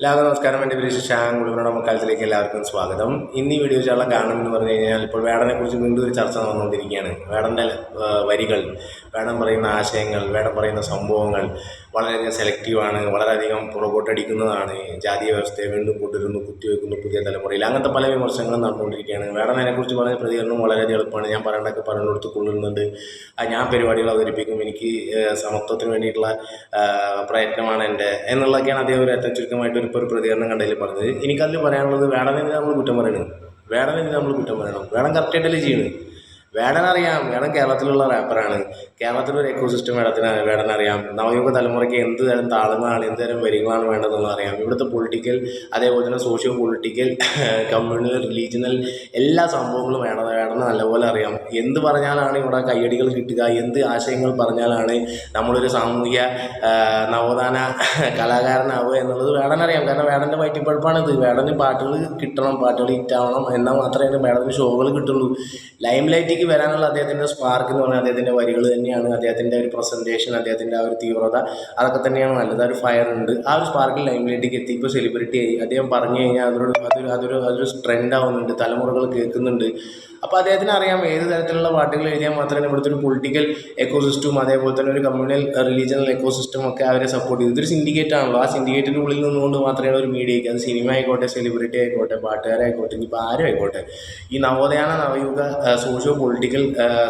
എല്ലാവർക്കും നമസ്കാരം. എന്റെ പേര് ശാൻ കുളിമയുടെ മക്കാലത്തിലേക്ക് എല്ലാവർക്കും സ്വാഗതം. ഇന്ന് ഈ വീഡിയോ ചെയ്യാനുള്ള കാരണം എന്ന് പറഞ്ഞു കഴിഞ്ഞാൽ ഇപ്പോൾ വേടനെ കുറിച്ച് വീണ്ടും ഒരു ചർച്ച നടന്നുകൊണ്ടിരിക്കുകയാണ്. വേടന്റെ വരികൾ വേടൻ പറയുന്ന ആശയങ്ങൾ വേടൻ പറയുന്ന സംഭവങ്ങൾ വളരെയധികം സെലക്റ്റീവാണ് വളരെയധികം പുറകോട്ടടിക്കുന്നതാണ്. ജാതീയ വ്യവസ്ഥയെ വീണ്ടും കൊണ്ടുവരുന്നു കുത്തിവെക്കുന്നു പുതിയ തലമുറയിൽ. അങ്ങനത്തെ പല വിമർശനങ്ങളും നടന്നുകൊണ്ടിരിക്കുകയാണ്. വേടൻ അതിനെക്കുറിച്ച് പറഞ്ഞ പ്രതികരണം വളരെയധികം എളുപ്പമാണ്. ഞാൻ പറയേണ്ടതൊക്കെ പറഞ്ഞുകൊടുത്ത് കൊള്ളുന്നുണ്ട്. ആ, ഞാൻ പരിപാടികൾ അവതരിപ്പിക്കും. എനിക്ക് സമത്വത്തിന് വേണ്ടിയിട്ടുള്ള പ്രയത്നമാണ് എന്റെ. എന്നുള്ളതൊക്കെയാണ് അദ്ദേഹം ഒരു ഏറ്റവും ചുരുക്കമായിട്ട് ഇപ്പോൾ ഒരു പ്രതികരണം കണ്ടതിൽ പറഞ്ഞത് എനിക്കതിൽ പറയാനുള്ളത് വേണമെങ്കിൽ നമ്മൾ കുറ്റം പറയണം? വേണമെങ്കിൽ നമ്മൾ കുറ്റം പറയണം? വേണം കറക്റ്റായിട്ടല്ലേ ചെയ്യുന്നത് വേടൻ അറിയാം വേടൻ കേരളത്തിലുള്ള റാപ്പറാണ് കേരളത്തിലൊരു എക്കോസിസ്റ്റം വേടത്തിന് വേടൻ അറിയാം നവയുഗ തലമുറയ്ക്ക് എന്ത് തരം താളങ്ങളാണ് എന്ത് തരം വരികളാണ് വേണ്ടതെന്നുള്ളത് അറിയാം. ഇവിടുത്തെ പൊളിറ്റിക്കൽ അതേപോലെ തന്നെ സോഷ്യോ പൊളിറ്റിക്കൽ കമ്മ്യൂണൽ റിലീജിയണൽ എല്ലാ സംഭവങ്ങളും വേണം വേടന നല്ലപോലെ അറിയാം. എന്ത് പറഞ്ഞാലാണ് ഇവിടെ കയ്യടികൾ കിട്ടുക? എന്ത് ആശയങ്ങൾ പറഞ്ഞാലാണ് നമ്മളൊരു സാമൂഹിക ആ, നവോത്ഥാന കലാകാരനാവുക എന്നുള്ളത് വേടനറിയാം. കാരണം വേടന്റെ വയറ്റിപ്പഴപ്പാണിത്. വേടന് പാട്ടുകൾ കിട്ടണം പാട്ടുകൾ ഹിറ്റാവണം എന്നാൽ മാത്രമേ വേടന് ഷോകൾ കിട്ടുള്ളൂ. ലൈം വരാനുള്ള അദ്ദേഹത്തിന്റെ സ്പാർക്ക് എന്ന് പറഞ്ഞാൽ അദ്ദേഹത്തിന്റെ വരികൾ തന്നെയാണ് അദ്ദേഹത്തിന്റെ ഒരു പ്രസന്റേഷൻ അദ്ദേഹത്തിന്റെ ആ ഒരു തീവ്രത അതൊക്കെ തന്നെയാണ് നല്ലത്. ആ ഒരു ഫയർ ഉണ്ട്. ആ ഒരു സ്പാർക്കിൽ ലൈംലൈറ്റിലേക്ക് എത്തി. ഇപ്പോൾ സെലിബ്രിറ്റി ആയി. അദ്ദേഹം പറഞ്ഞു കഴിഞ്ഞാൽ അതൊരു അതൊരു അതൊരു അതൊരു ട്രെൻഡ് ആവുന്നുണ്ട്. തലമുറകൾ കേൾക്കുന്നുണ്ട്. അപ്പോൾ അദ്ദേഹത്തിന് അറിയാം ഏത് തരത്തിലുള്ള പാട്ടുകൾ എഴുതിയാൽ മാത്രമേ ഇവിടുത്തെ ഒരു പൊളിറ്റിക്കൽ എക്കോസിസ്റ്റവും അതേപോലെ തന്നെ ഒരു കമ്മ്യൂണൽ റിലീജിയണൽ എക്കോസിസ്റ്റം ഒക്കെ അവരെ സപ്പോർട്ട് ചെയ്തു ഇതൊരു സിൻഡിക്കേറ്റ് ആണല്ലോ. ആ സിൻഡിക്കേറ്റിന്റെ ഉള്ളിൽ നിന്നുകൊണ്ട് മാത്രമേ ഒരു മീഡിയയ്ക്ക് അത് സിനിമ ആയിക്കോട്ടെ സെലിബ്രിറ്റി ആയിക്കോട്ടെ പാട്ടുകാരായിക്കോട്ടെ ഇനിയിപ്പോൾ ആരും ആയിക്കോട്ടെ. ഈ നവോദയാന നവയുഗ സോഷ്യോ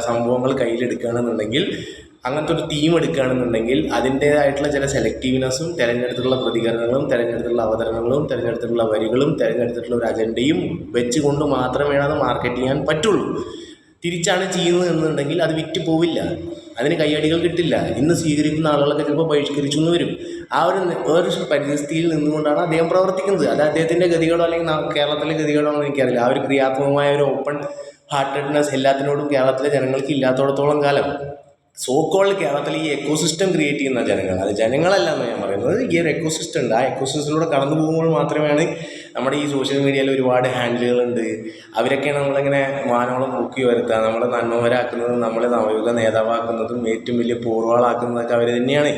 സംഭവങ്ങൾ കയ്യിലെടുക്കുകയാണെന്നുണ്ടെങ്കിൽ അങ്ങനത്തെ ഒരു തീം എടുക്കുകയാണെന്നുണ്ടെങ്കിൽ അതിന്റേതായിട്ടുള്ള ചില സെലക്റ്റീവ്നെസ്സും തിരഞ്ഞെടുത്തിട്ടുള്ള പ്രതികരണങ്ങളും തിരഞ്ഞെടുത്തിട്ടുള്ള അവതരണങ്ങളും തിരഞ്ഞെടുത്തിട്ടുള്ള വരികളും തിരഞ്ഞെടുത്തിട്ടുള്ള ഒരു അജണ്ടയും വെച്ചുകൊണ്ട് മാത്രമേ അത് മാർക്കറ്റ് ചെയ്യാൻ പറ്റുള്ളൂ. തിരിച്ചാണ് ചെയ്യുന്നത് എന്നുണ്ടെങ്കിൽ അത് വിറ്റ് പോവില്ല. അതിന് കൈയടികൾ കിട്ടില്ല. ഇന്ന് സ്വീകരിക്കുന്ന ആളുകളൊക്കെ ചിലപ്പോൾ ബഹിഷ്കരിച്ചു എന്ന് വരും. ആ ഒരു ഒരു പരിസ്ഥിതിയിൽ നിന്നുകൊണ്ടാണ് അദ്ദേഹം പ്രവർത്തിക്കുന്നത്. അത് അദ്ദേഹത്തിന്റെ ഗതികളോ അല്ലെങ്കിൽ കേരളത്തിലെ ഗതികളോ എന്ന് എനിക്കറിയില്ല. ആ ഒരു ക്രിയാത്മകമായ ഒരു ഓപ്പൺ ഹാർട്ടഡ്നെസ് എല്ലാത്തിനോടും കേരളത്തിലെ ജനങ്ങൾക്ക് ഇല്ലാത്തടത്തോളം കാലം സോ കേരളത്തിൽ ഈ എക്കോസിസ്റ്റം ക്രിയേറ്റ് ചെയ്യുന്ന ജനങ്ങൾ അത് ജനങ്ങളല്ല എന്ന് ഞാൻ പറയുന്നത്. ഈ ഒരു എക്കോസിസ്റ്റം ഉണ്ട്. ആ എക്കോസിസ്റ്റത്തിലൂടെ കടന്നു പോകുമ്പോൾ മാത്രമാണ് നമ്മുടെ ഈ സോഷ്യൽ മീഡിയയിൽ ഒരുപാട് ഹാൻഡിലുകളുണ്ട് അവരൊക്കെയാണ് നമ്മളിങ്ങനെ വാനോളം പൊക്കി വരുത്തുക നമ്മളെ നന്മവരാക്കുന്നതും നമ്മളെ നവയുഗ നേതാവാക്കുന്നതും ഏറ്റവും വലിയ പൂർവാളാക്കുന്നതൊക്കെ അവർ തന്നെയാണ്.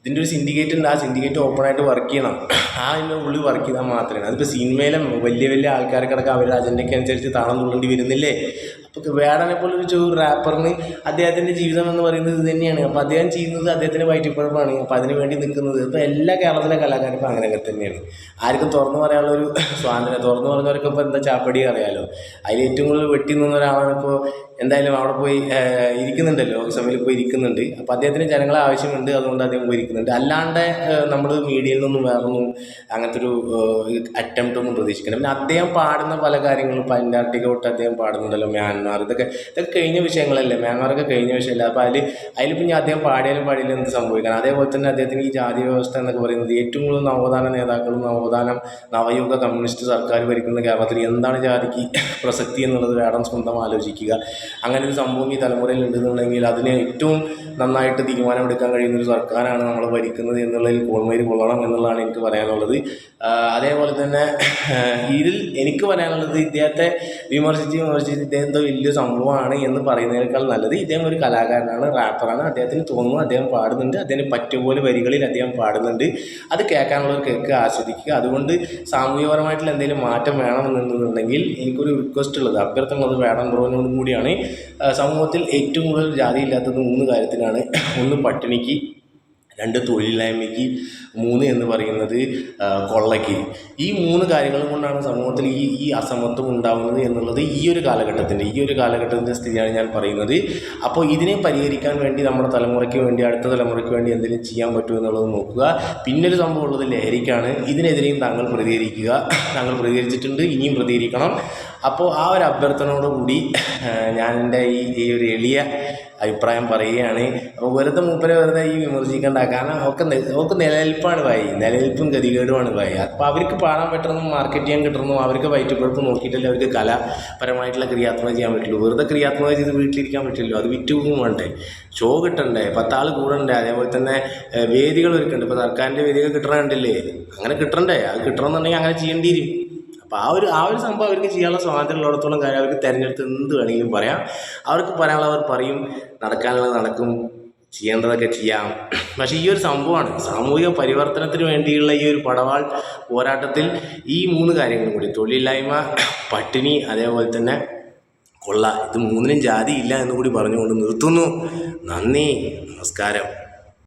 ഇതിന്റെ ഒരു സിൻഡിക്കേറ്റ് ഉണ്ട്. ആ സിൻഡിക്കേറ്റ് ഓപ്പണായിട്ട് വർക്ക് ചെയ്യണം. ആ അതിന്റെ ഉള്ളിൽ വർക്ക് ചെയ്താൽ മാത്രമേ അതിപ്പോൾ സിനിമയിലെ വലിയ വലിയ ആൾക്കാർക്കടക്കം അവരുടെ അജണ്ടയ്ക്ക് അനുസരിച്ച് താളം തുള്ളേണ്ടി വരുന്നില്ലേ? അപ്പോൾ വേടനെ പോലെ ഒരു ചെറു റാപ്പറിന് അദ്ദേഹത്തിന്റെ ജീവിതം എന്ന് പറയുന്നത് ഇത് തന്നെയാണ്. അപ്പോൾ അദ്ദേഹം ചെയ്യുന്നത് അദ്ദേഹത്തിന്റെ വയറ്റിപ്പഴപ്പാണ് അപ്പോൾ അതിന് വേണ്ടി നിൽക്കുന്നത്. ഇപ്പോൾ എല്ലാ കേരളത്തിലെ കലാകാരും അങ്ങനെ തന്നെയാണ്. ആർക്കും തുറന്നു പറയാനുള്ള ഒരു സ്വാതന്ത്ര്യം തുറന്നു പറഞ്ഞവരൊക്കെ ഇപ്പോൾ എന്താ ചാപ്പടി അറിയാലോ? അതിൽ ഏറ്റവും കൂടുതൽ വെട്ടി നിന്ന ഒരാളാണ് ഇപ്പോൾ എന്തായാലും അവിടെ പോയി ഇരിക്കുന്നുണ്ടല്ലോ ലോക്സഭയിൽ പോയി ഇരിക്കുന്നുണ്ട്. അപ്പോൾ അദ്ദേഹത്തിന് ജനങ്ങളെ ആവശ്യമുണ്ട് അതുകൊണ്ട് അദ്ദേഹം പോയി ഇരിക്കുന്നുണ്ട്. അല്ലാണ്ട് നമ്മൾ മീഡിയയിൽ നിന്നും വേറൊന്നും അങ്ങനത്തെ ഒരു അറ്റംപ്റ്റ് ഒന്നും പ്രതീക്ഷിക്കണം പിന്നെ അദ്ദേഹം പാടുന്ന പല കാര്യങ്ങളും ഇപ്പോൾ അന്റാർട്ടിക്ക തൊട്ട് അദ്ദേഹം പാടുന്നുണ്ടല്ലോ മ്യാൻമാർ ഇതൊക്കെ ഇതൊക്കെ കഴിഞ്ഞ വിഷയങ്ങളല്ലേ? മ്യാൻമാറൊക്കെ കഴിഞ്ഞ വിഷയമല്ല അപ്പോൾ അതിൽ അതിലിപ്പോൾ ഞാൻ അദ്ദേഹം പാടിയാലും പാടിയാലും എന്ത് സംഭവിക്കണം? അതേപോലെ തന്നെ അദ്ദേഹത്തിന് ഈ ജാതി വ്യവസ്ഥ എന്നൊക്കെ പറയുന്നത് ഏറ്റവും കൂടുതൽ നവോത്ഥാന നേതാക്കളും നവോത്ഥാനം നവയുഗ കമ്മ്യൂണിസ്റ്റ് സർക്കാർ ഭരിക്കുന്ന കേരളത്തിൽ എന്താണ് ജാതിക്ക് പ്രസക്തി എന്നുള്ളത് വേണം സ്വന്തം ആലോചിക്കുക. അങ്ങനെ ഒരു സംഭവം ഈ തലമുറയിൽ ഉണ്ടെന്നുണ്ടെങ്കിൽ അതിന് ഏറ്റവും നന്നായിട്ട് തീരുമാനമെടുക്കാൻ കഴിയുന്ന ഒരു സർക്കാരാണ് നമ്മൾ ഭരിക്കുന്നത് എന്നുള്ളതിൽ കോൺമേര് കൊള്ളണം എന്നുള്ളതാണ് എനിക്ക് പറയാനുള്ളത്. അതേപോലെ തന്നെ ഇതിൽ എനിക്ക് പറയാനുള്ളത് ഇദ്ദേഹത്തെ വിമർശിച്ച് വിമർശിച്ച് ഇദ്ദേഹം വലിയ സംഭവമാണ് എന്ന് പറയുന്നതിനേക്കാൾ നല്ലത് ഇദ്ദേഹം ഒരു കലാകാരനാണ് റാപ്പറാണ്. അദ്ദേഹത്തിന് തോന്നുന്നു അദ്ദേഹം പാടുന്നുണ്ട് അദ്ദേഹം പറ്റുപോലെ വരികളിൽ അദ്ദേഹം പാടുന്നുണ്ട്. അത് കേൾക്കാനുള്ളവർ കേൾക്കുക ആസ്വദിക്കുക. അതുകൊണ്ട് സാമൂഹികപരമായിട്ടുള്ള എന്തെങ്കിലും മാറ്റം വേണമെന്നുണ്ടെങ്കിൽ എനിക്കൊരു റിക്വസ്റ്റ് ഉള്ളത് അഭ്യർത്ഥന ഉള്ളത് വേണം ബ്രോനോടും കൂടിയാണ്. സമൂഹത്തിൽ ഏറ്റവും കൂടുതൽ ജാതിയില്ലാത്തത് മൂന്ന് കാര്യത്തിനാണ്. ഒന്ന് പട്ടിണിക്ക് രണ്ട് തൊഴിലില്ലായ്മയ്ക്ക് മൂന്ന് എന്ന് പറയുന്നത് കൊള്ളയ്ക്ക്. ഈ മൂന്ന് കാര്യങ്ങൾ കൊണ്ടാണ് സമൂഹത്തിൽ ഈ ഈ അസമത്വം ഉണ്ടാകുന്നത് എന്നുള്ളത് ഈ ഒരു കാലഘട്ടത്തിന്റെ ഈ ഒരു കാലഘട്ടത്തിന്റെ സ്ഥിതിയാണ് ഞാൻ പറയുന്നത്. അപ്പോൾ ഇതിനെ പരിഹരിക്കാൻ വേണ്ടി നമ്മുടെ തലമുറയ്ക്ക് വേണ്ടി അടുത്ത തലമുറയ്ക്ക് വേണ്ടി എന്തെങ്കിലും ചെയ്യാൻ പറ്റുമോ എന്നുള്ളത് നോക്കുക. പിന്നൊരു സംഭവം ഉള്ളത് ലഹരിക്കാണ്. ഇതിനെതിരെയും താങ്കൾ പ്രതികരിക്കുക. താങ്കൾ പ്രതികരിച്ചിട്ടുണ്ട് ഇനിയും പ്രതികരിക്കണം. അപ്പോൾ ആ ഒരു അഭ്യർത്ഥനയോടുകൂടി ഞാൻ എന്റെ ഈ ഈ ഒരു എളിയ അഭിപ്രായം പറയുകയാണ്. അപ്പോൾ വെറുതെ മൂപ്പരെ വെറുതെ ഈ വിമർശിക്കേണ്ട. കാരണം ഒക്കെ ഒക്കെ നിലനിൽപ്പാണ് വായി നിലനിൽപ്പും ഗതികേടുമാണ് വായി അപ്പോൾ അവർക്ക് പാടാൻ പറ്റുന്നതും മാർക്കറ്റ് ചെയ്യാൻ കിട്ടണം അവർക്ക് വയറ്റുപഴുപ്പ് നോക്കിയിട്ടല്ലേ അവർക്ക് കലാപരമായിട്ടുള്ള ക്രിയാത്മക ചെയ്യാൻ പറ്റുള്ളൂ. വെറുതെ ക്രിയാത്മക ചെയ്ത് വീട്ടിലിരിക്കാൻ പറ്റില്ലല്ലോ. അത് വിറ്റുപോകും വേണ്ടേ. ഷോ കിട്ടണ്ടേ. പത്താൾ കൂടണ്ടേ. അതേപോലെ തന്നെ വേദികൾ ഒരുക്കണ്ടേ. ഇപ്പോൾ സർക്കാരിന്റെ വേദികൾ കിട്ടണുണ്ടല്ലേ അങ്ങനെ കിട്ടണ്ടേ. അത് കിട്ടണമെന്നുണ്ടെങ്കിൽ അങ്ങനെ ചെയ്യേണ്ടി വരും. അപ്പോൾ ആ ഒരു ആ ഒരു സംഭവം അവർക്ക് ചെയ്യാനുള്ള സ്വാതന്ത്ര്യം ഉള്ളിടത്തോളം കാര്യം അവർക്ക് തിരഞ്ഞെടുത്ത് എന്ത് വേണമെങ്കിലും പറയാം. അവർക്ക് പറയാനുള്ളത് അവർ പറയും നടക്കാനുള്ളത് നടക്കും ചെയ്യേണ്ടതൊക്കെ ചെയ്യാം. പക്ഷേ ഈ ഒരു സംഭവമാണ് സാമൂഹിക പരിവർത്തനത്തിന് വേണ്ടിയുള്ള ഈ ഒരു പടവാൾ പോരാട്ടത്തിൽ ഈ മൂന്ന് കാര്യങ്ങളും കൂടി തൊഴിലില്ലായ്മ പട്ടിണി അതേപോലെ തന്നെ കൊള്ള ഇത് മൂന്നിനും ജാതി ഇല്ല എന്നുകൂടി പറഞ്ഞുകൊണ്ട് നിർത്തുന്നു. നന്ദി നമസ്കാരം.